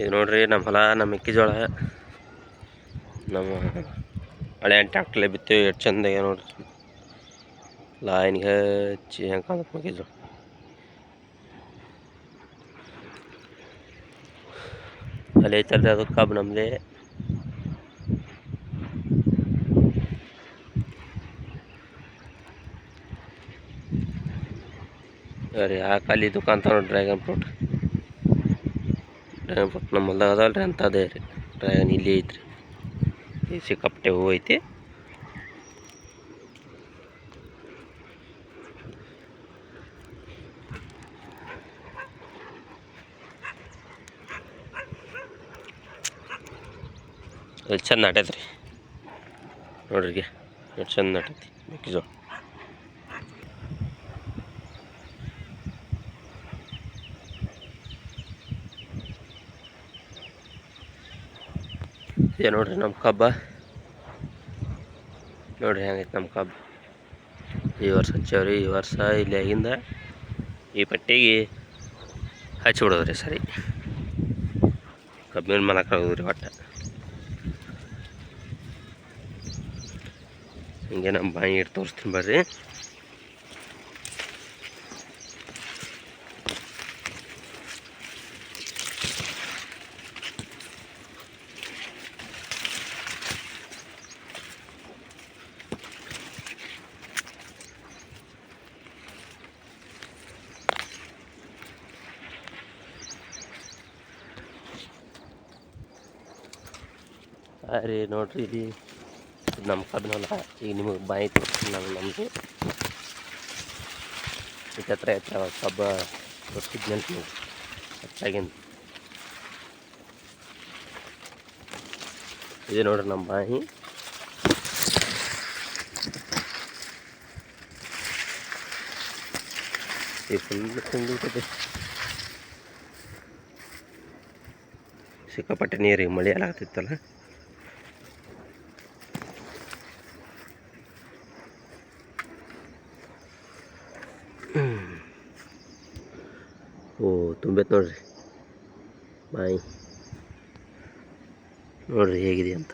ಇದು ನೋಡ್ರಿ ನಮ್ಮ ಹೊಲ, ನಮ್ಮ ಮೆಕ್ಕೆಜೋಳ. ನಮ್ಮ ಹಳೆ ಟ್ಯಾಕ್ಟ್ರಲ್ಲೇ ಬಿತ್ತೇವೆ, ಎಷ್ಟು ಚಂದ ಇದೆ ನೋಡ್ರಿ. ಲೈನ್ಗೆ ಹಚ್ಚಿ ಹೆಂಗೆ ಕಾಣತ್ತೆ ಮೆಕ್ಕೆಜೋಳ. ಅಲ್ಲಿ ಐತಲ್ರಿ ಅದು ಕಬ್ಬು ನಮ್ಮದೇ ರೀ ಆ ಖಾಲಿ ದುಕಾನ್ ತಗೊಂಡು ಡ್ರ್ಯಾಗನ್ ಫ್ರೂಟ್ ಡ್ರ್ಯಾಗನ್ ಫ್ರೂಟ್ ನಮ್ಮ ಹೊಲ್ದಾಗ ಅದಲ್ರಿ ಅಂಥದ್ದೇ ರೀ ಡ್ರ್ಯಾಗನ್ ಇಲ್ಲಿ ಐತ್ರಿ ಈ ಸಿಕ್ಕಾಪಟ್ಟೆ ಹೂವು ಐತಿ ಅದು ಚಂದ ನಾಟೈತೆ ರೀ ನೋಡ್ರಿ ಈಗ ಎಷ್ಟು ಚಂದ ನಾಟೈತಿ ಮೆಕ್ಕೆಜೋಳ ಇದೆ ನೋಡ್ರಿ ನಮ್ಮ ಕಬ್ಬ. ನೋಡ್ರಿ ಹೆಂಗೈತೆ ನಮ್ಮ ಕಬ್ಬ. ಈ ವರ್ಷ ಹಚ್ಚೇವ್ರಿ, ಈ ವರ್ಷ ಇಲ್ಲಿ ಆಗಿಂದ ಈ ಪಟ್ಟಿಗೆ ಹಚ್ಚಿ ಬಿಡೋದ್ರಿ ಸರಿ. ಕಬ್ಬಿನ ಮಲಕ್ಕೆ ಹೋಗೋದ್ರಿ ಒಟ್ಟು. ಹಿಂಗೆ ನಮ್ಮ ಬಾಯಿ ಇಟ್ಟು ತೋರಿಸ್ತೀನಿ ಬರ್ರಿ. ರೀ ನೋಡ್ರಿ ಇಲ್ಲಿ ನಮ್ಮ ಕಬ್ಬಿನ ಹೊಲ ಈಗ ನಿಮಗೆ ಬಾಯಿ ತೋರಿಸ್ತೀನಿ ನಾನು ನಮ್ಮದು ಇಟ್ಟು ಹತ್ರ ಹತ್ರ ಕಬ್ಬ ತೋರಿಸಿದ್ನಂತ ನೀವು ಹೆಚ್ಚಾಗಿಂದ ಇದು ನೋಡ್ರಿ ನಮ್ಮ ಬಾಯಿ ಈ ಫುಲ್ ತುಂಬಿರ್ತದೆ ಸಿಕ್ಕಾಪಟ್ಟೆ ನೀರಿಗೆ ಮಳೆ ಎಲ್ಲ ಆಗ್ತಿತ್ತಲ್ಲ ಓ ತುಂಬೈತೆ ನೋಡ್ರಿ ಬಾಯಿ ನೋಡ್ರಿ ಹೇಗಿದೆ ಅಂತ